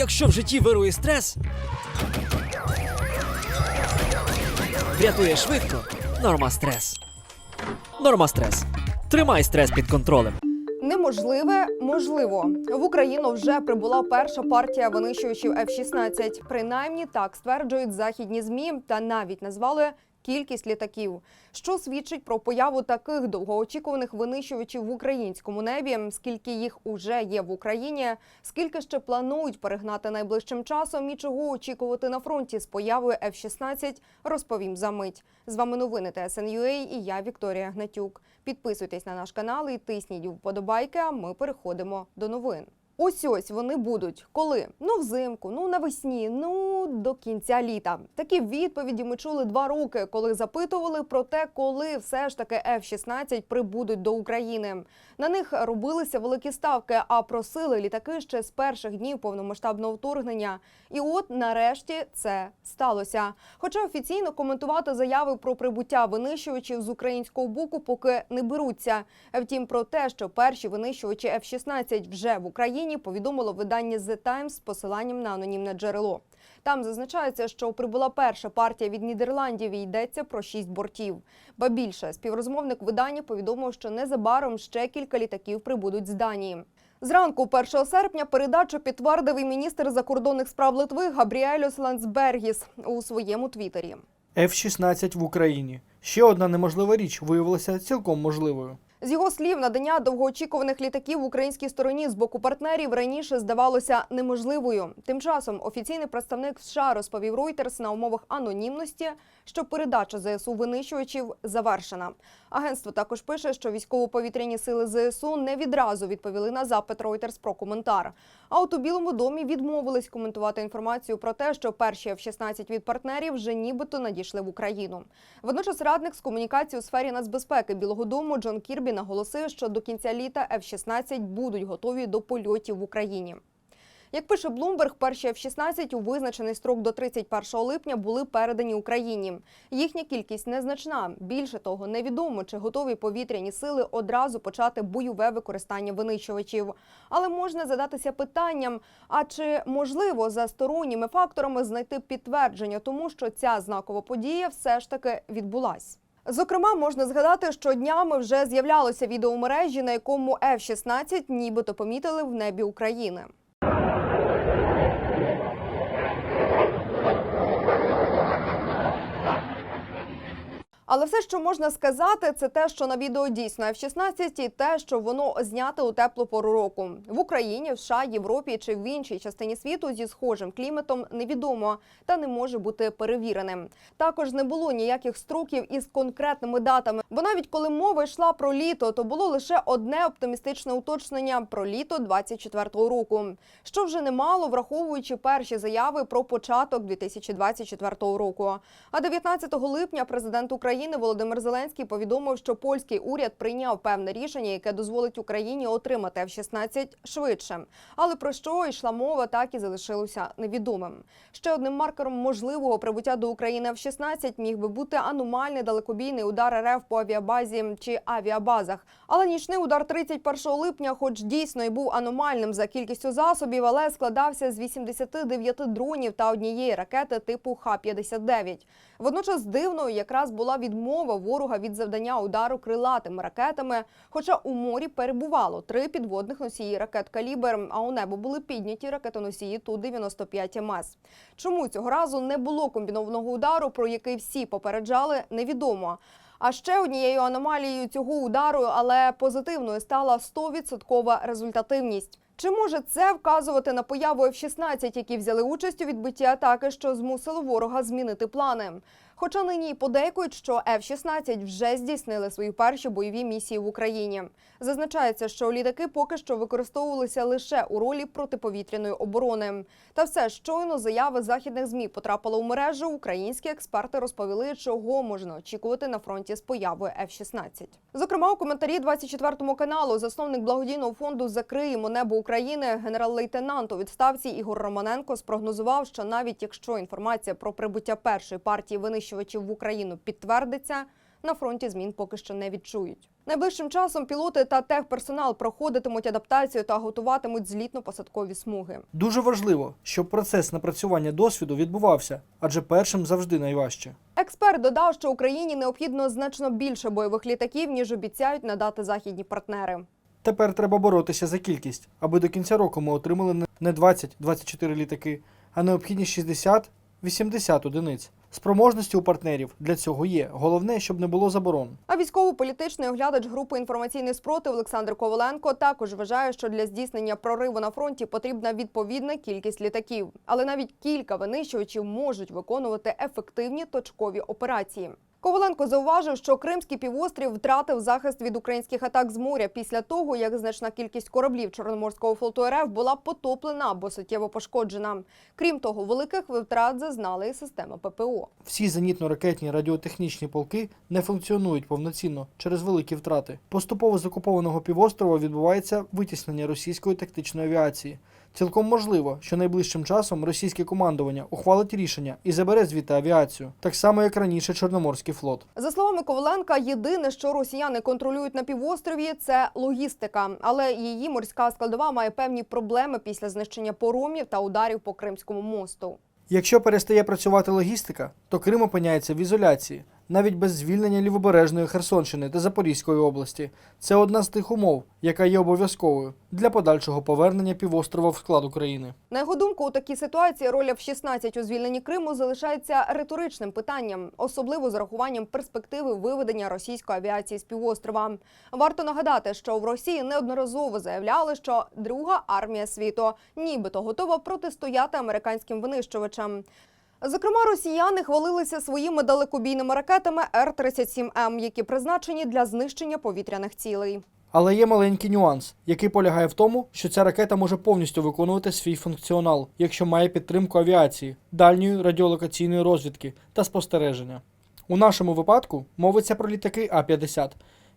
Якщо в житті вирує стрес, врятує швидко. Норма стрес. Норма стрес. Тримай стрес під контролем. Неможливе можливо. В Україну вже прибула перша партія винищувачів F-16. Принаймні так стверджують західні змі та навіть назвали кількість літаків, що свідчить про появу таких довгоочікуваних винищувачів в українському небі. Скільки їх уже є в Україні, скільки ще планують перегнати найближчим часом і чого очікувати на фронті з появою F-16, розповім за мить. З вами новини ТСН.UA і я Вікторія Гнатюк. Підписуйтесь на наш канал і тисніть вподобайки. А ми переходимо до новин. Ось ось вони будуть коли? Ну взимку, ну навесні, ну до кінця літа. Такі відповіді ми чули два роки, коли запитували про те, коли все ж таки F-16 прибудуть до України. На них робилися великі ставки, а просили літаки ще з перших днів повномасштабного вторгнення. І от нарешті це сталося. Хоча офіційно коментувати заяви про прибуття винищувачів з українського боку поки не беруться. Втім, про те, що перші винищувачі F-16 вже в Україні, повідомило видання The Times з посиланням на анонімне джерело. Там зазначається, що прибула перша партія від Нідерландів і йдеться про шість бортів. Ба більше співрозмовник видання повідомив, що незабаром ще кілька літаків прибудуть з Данії. Зранку 1 серпня передачу підтвердив і міністр закордонних справ Литви Габріелюс Ландсбергіс у своєму твіттері. F-16 в Україні. Ще одна неможлива річ виявилася цілком можливою. З його слів, надання довгоочікуваних літаків в українській стороні з боку партнерів раніше здавалося неможливою. Тим часом офіційний представник США розповів Reuters на умовах анонімності, що передача ЗСУ винищувачів завершена. Агентство також пише, що військово-повітряні сили ЗСУ не відразу відповіли на запит Reuters про коментар. А от у Білому домі відмовились коментувати інформацію про те, що перші F-16 від партнерів вже нібито надійшли в Україну. Водночас радник з комунікації у сфері нацбезпеки Білого Дому Джон Кірбі наголосив, що до кінця літа F-16 будуть готові до польотів в Україні. Як пише Bloomberg, перші F-16 у визначений строк до 31 липня були передані Україні. Їхня кількість незначна. Більше того, невідомо, чи готові повітряні сили одразу почати бойове використання винищувачів. Але можна задатися питанням: а чи можливо за сторонніми факторами знайти підтвердження тому, що ця знакова подія все ж таки відбулась? Зокрема, можна згадати, що днями вже з'являлося відео мережі, на якому F-16 нібито помітили в небі України. Але все, що можна сказати, це те, що на відео дійсно F-16 і те, що воно знято у теплу пору року в Україні, в США, Європі чи в іншій частині світу зі схожим кліматом невідомо та не може бути перевіреним. Також не було ніяких строків із конкретними датами. Бо навіть коли мова йшла про літо, то було лише одне оптимістичне уточнення про літо 24-го року, що вже немало, враховуючи перші заяви про початок 2024 року. А 19 липня президент України Володимир Зеленський повідомив, що польський уряд прийняв певне рішення, яке дозволить Україні отримати F-16 швидше. Але про що йшла мова, так і залишилося невідомим. Ще одним маркером можливого прибуття до України F-16 міг би бути аномальний далекобійний удар РФ по авіабазі чи авіабазах. Але нічний удар 31 липня, хоч дійсно і був аномальним за кількістю засобів, але складався з 89 дронів та однієї ракети типу Х-59. Водночас дивною якраз була відмова ворога від завдання удару крилатими ракетами. Хоча у морі перебувало три підводних носії ракет калібр, а у небо були підняті ракетоносії Ту-95 МС. Чому цього разу не було комбінованого удару, про який всі попереджали, невідомо. А ще однією аномалією цього удару, але позитивною стала 100% результативність. Чи може це вказувати на появу F-16, які взяли участь у відбитті атаки, що змусило ворога змінити плани? Хоча нині подейкують, що F-16 вже здійснили свої перші бойові місії в Україні. Зазначається, що літаки поки що використовувалися лише у ролі протиповітряної оборони. Та все щойно заяви західних змі потрапили у мережу. Українські експерти розповіли, чого можна очікувати на фронті з появою F-16. Зокрема, у коментарі 24 каналу засновник благодійного фонду Закриємо небо України генерал-лейтенант у відставці Ігор Романенко спрогнозував, що навіть якщо інформація про прибуття першої партії винищувачів в Україну підтвердиться, на фронті змін поки що не відчують. Найближчим часом пілоти та техперсонал проходитимуть адаптацію та готуватимуть злітно-посадкові смуги. Дуже важливо, щоб процес напрацювання досвіду відбувався, адже першим завжди найважче. Експерт додав, що Україні необхідно значно більше бойових літаків, ніж обіцяють надати західні партнери. Тепер треба боротися за кількість, аби до кінця року ми отримали не- не 20-24 літаки, а необхідні 60-80 одиниць. Спроможності у партнерів для цього є. Головне, щоб не було заборон. А військово-політичний оглядач групи інформаційний спротив Олександр Коваленко також вважає, що для здійснення прориву на фронті потрібна відповідна кількість літаків. Але навіть кілька винищувачів можуть виконувати ефективні точкові операції. Коваленко зауважив, що Кримський півострів втратив захист від українських атак з моря після того, як значна кількість кораблів Чорноморського флоту РФ була потоплена або суттєво пошкоджена. Крім того, великих втрат зазнали і система ППО. Всі зенітно-ракетні радіотехнічні полки не функціонують повноцінно через великі втрати. Поступово з окупованого півострова відбувається витіснення російської тактичної авіації. Цілком можливо, що найближчим часом російське командування ухвалить рішення і забере звідти авіацію, так само як раніше Чорноморський флот. За словами Коваленка, єдине, що росіяни контролюють на півострові, це логістика. Але її морська складова має певні проблеми після знищення поромів та ударів по Кримському мосту. Якщо перестає працювати логістика, то Крим опиняється в ізоляції, навіть без звільнення лівобережної Херсонщини та Запорізької області. Це одна з тих умов, яка є обов'язковою для подальшого повернення півострова в склад України. На його думку, у такій ситуації роль F-16 у звільненні Криму залишається риторичним питанням, особливо з рахуванням перспективи виведення російської авіації з півострова. Варто нагадати, що в Росії неодноразово заявляли, що друга армія світу нібито готова протистояти американським винищувачам. Зокрема, росіяни хвалилися своїми далекобійними ракетами Р-37М, які призначені для знищення повітряних цілей. Але є маленький нюанс, який полягає в тому, що ця ракета може повністю виконувати свій функціонал, якщо має підтримку авіації, дальньої радіолокаційної розвідки та спостереження. У нашому випадку мовиться про літаки А-50,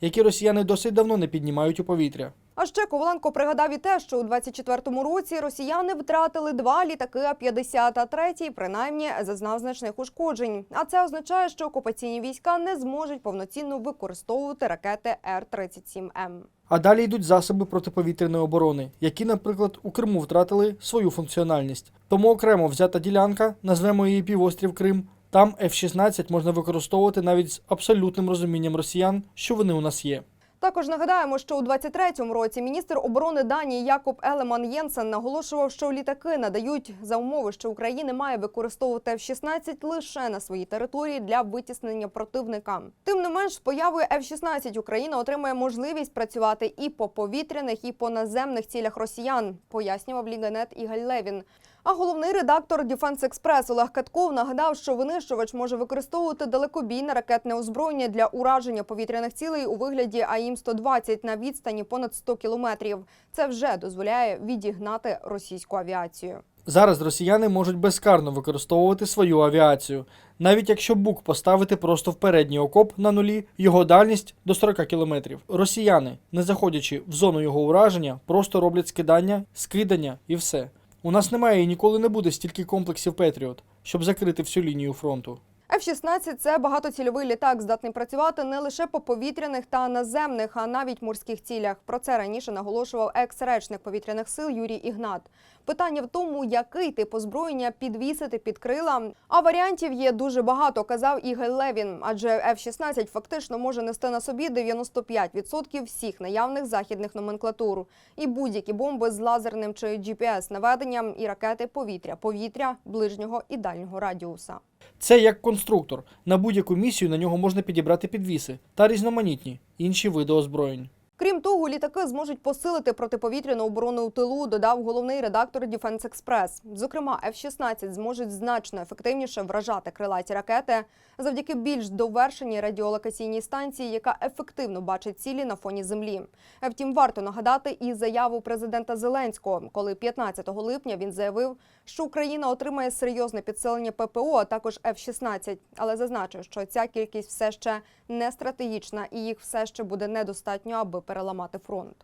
які росіяни досить давно не піднімають у повітря. А ще Коваленко пригадав і те, що у 24-му році росіяни втратили два літаки А-50, а третій, принаймні, зазнав значних ушкоджень. А це означає, що окупаційні війська не зможуть повноцінно використовувати ракети Р-37М. А далі йдуть засоби протиповітряної оборони, які, наприклад, у Криму втратили свою функціональність. Тому окремо взята ділянка, назвемо її півострів Крим. Там F-16 можна використовувати навіть з абсолютним розумінням росіян, що вони у нас є. Також нагадаємо, що у 23-му році міністр оборони Данії Якоб Елеман Єнсен наголошував, що літаки надають за умови, що Україна має використовувати F-16 лише на своїй території для витіснення противника. Тим не менш, появою F-16 Україна отримає можливість працювати і по повітряних, і по наземних цілях росіян, пояснював Ліганет Ігаль Левін. А головний редактор Defense Express Олег Катков нагадав, що винищувач може використовувати далекобійне ракетне озброєння для ураження повітряних цілей у вигляді АІМ-120 на відстані понад 100 кілометрів. Це вже дозволяє відігнати російську авіацію. Зараз росіяни можуть безкарно використовувати свою авіацію, навіть якщо бук поставити просто в передній окоп на нулі, його дальність до 40 кілометрів. Росіяни, не заходячи в зону його ураження, просто роблять скидання, скидання і все. У нас немає і ніколи не буде стільки комплексів Петріот, щоб закрити всю лінію фронту. F-16 – це багатоцільовий літак, здатний працювати не лише по повітряних та наземних, а навіть морських цілях. Про це раніше наголошував екс-речник повітряних сил Юрій Ігнат. Питання в тому, який тип озброєння підвісити під крила. А варіантів є дуже багато, казав Ігор Левін. Адже F-16 фактично може нести на собі 95% всіх наявних західних номенклатур. І будь-які бомби з лазерним чи GPS-наведенням, і ракети повітря-повітря ближнього і дальнього радіуса. Це як конструктор. На будь-яку місію на нього можна підібрати підвіси та різноманітні інші види озброєнь. Крім того, літаки зможуть посилити протиповітряну оборону у тилу, додав головний редактор Defense Express. Зокрема, F-16 зможуть значно ефективніше вражати крилаті ракети завдяки більш довершеній радіолокаційній станції, яка ефективно бачить цілі на фоні землі. Втім, варто нагадати і заяву президента Зеленського, коли 15 липня він заявив, що Україна отримає серйозне підсилення ППО, а також F-16. Але зазначив, що ця кількість все ще не стратегічна і їх все ще буде недостатньо, аби переламати фронт.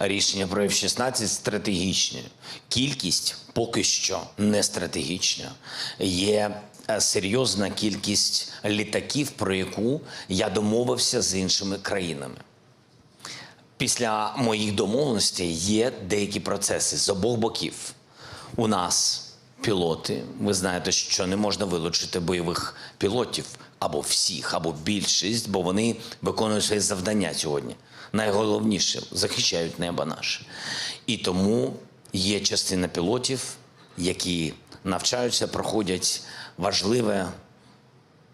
Рішення про F-16 стратегічні. Кількість поки що не стратегічна. Є е, серйозна кількість літаків, про яку я домовився з іншими країнами. Після моїх домовленостей є деякі процеси з обох боків. У нас пілоти. Ви знаєте, що не можна вилучити бойових пілотів або всіх, або більшість, бо вони виконують свої завдання сьогодні. Найголовніше захищають небо наше. І тому є частина пілотів, які навчаються, проходять важливе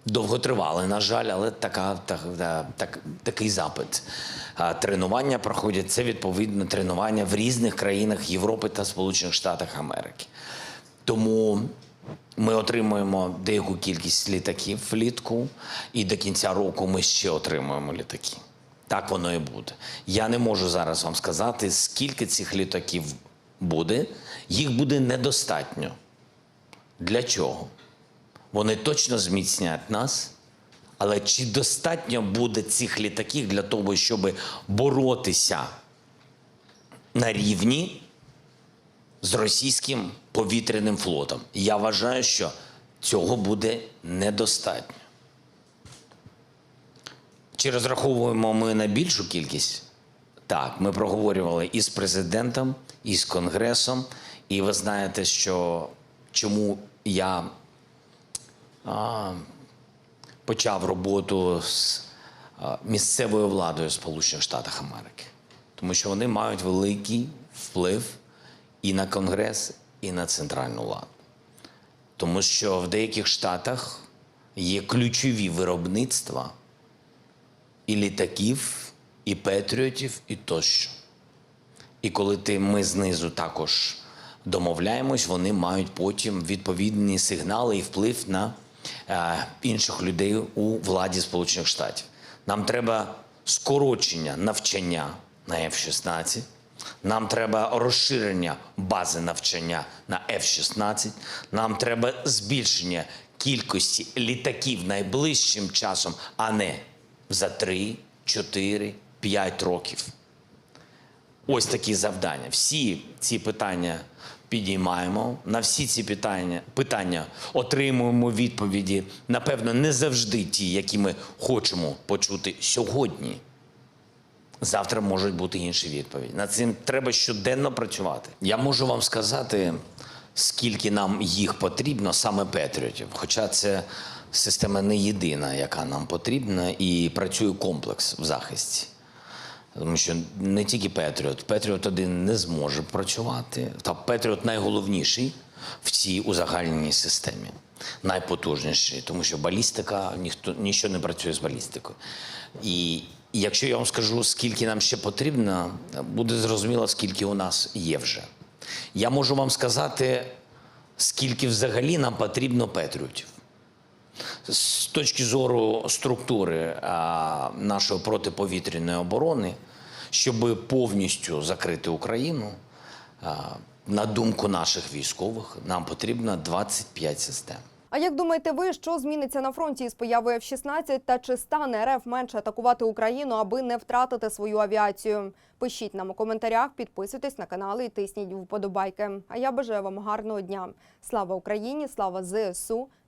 довготривале, на жаль, але така, так, так, такий запит. Тренування проходять це відповідно тренування в різних країнах Європи та Сполучених Штатах Америки. Тому ми отримуємо деяку кількість літаків влітку, і до кінця року ми ще отримуємо літаки. Так воно і буде. Я не можу зараз вам сказати, скільки цих літаків буде. Їх буде недостатньо. Для чого? Вони точно зміцнять нас. Але чи достатньо буде цих літаків для того, щоб боротися на рівні з російським повітряним флотом? Я вважаю, що цього буде недостатньо. Чи розраховуємо ми на більшу кількість? Так, ми проговорювали і з президентом, і з конгресом. І ви знаєте, що чому я а, почав роботу з а, місцевою владою Сполучених Штатів Америки, тому що вони мають великий вплив і на Конгрес, і на центральну владу. Тому що в деяких штатах є ключові виробництва і літаків, і патріотів, і тощо. І коли ти, ми знизу також домовляємось, вони мають потім відповідні сигнали і вплив на е, інших людей у владі Сполучених Штатів. Нам треба скорочення навчання на F-16. Нам треба розширення бази навчання на F-16. Нам треба збільшення кількості літаків найближчим часом, а не за 3, 4, 5 років. Ось такі завдання. Всі ці питання підіймаємо. На всі ці питання, питання отримуємо відповіді. Напевно, не завжди ті, які ми хочемо почути сьогодні. Завтра можуть бути інші відповіді. Над цим треба щоденно працювати. Я можу вам сказати, скільки нам їх потрібно, саме Петріотів. Хоча це система не єдина, яка нам потрібна, і працює комплекс в захисті. Тому що не тільки Петріот, Петріот один не зможе працювати. Та Петріот найголовніший в цій узагальненій системі, найпотужніший, тому що балістика ніхто нічого не працює з балістикою. І якщо я вам скажу, скільки нам ще потрібно, буде зрозуміло, скільки у нас є вже. Я можу вам сказати, скільки взагалі нам потрібно Петріотів. З точки зору структури а, нашої протиповітряної оборони, щоб повністю закрити Україну, на думку наших військових, нам потрібно 25 систем. А як думаєте ви, що зміниться на фронті із появою F-16 та чи стане РФ менше атакувати Україну, аби не втратити свою авіацію? Пишіть нам у коментарях, підписуйтесь на канал і тисніть вподобайки. А я бажаю вам гарного дня. Слава Україні, слава ЗСУ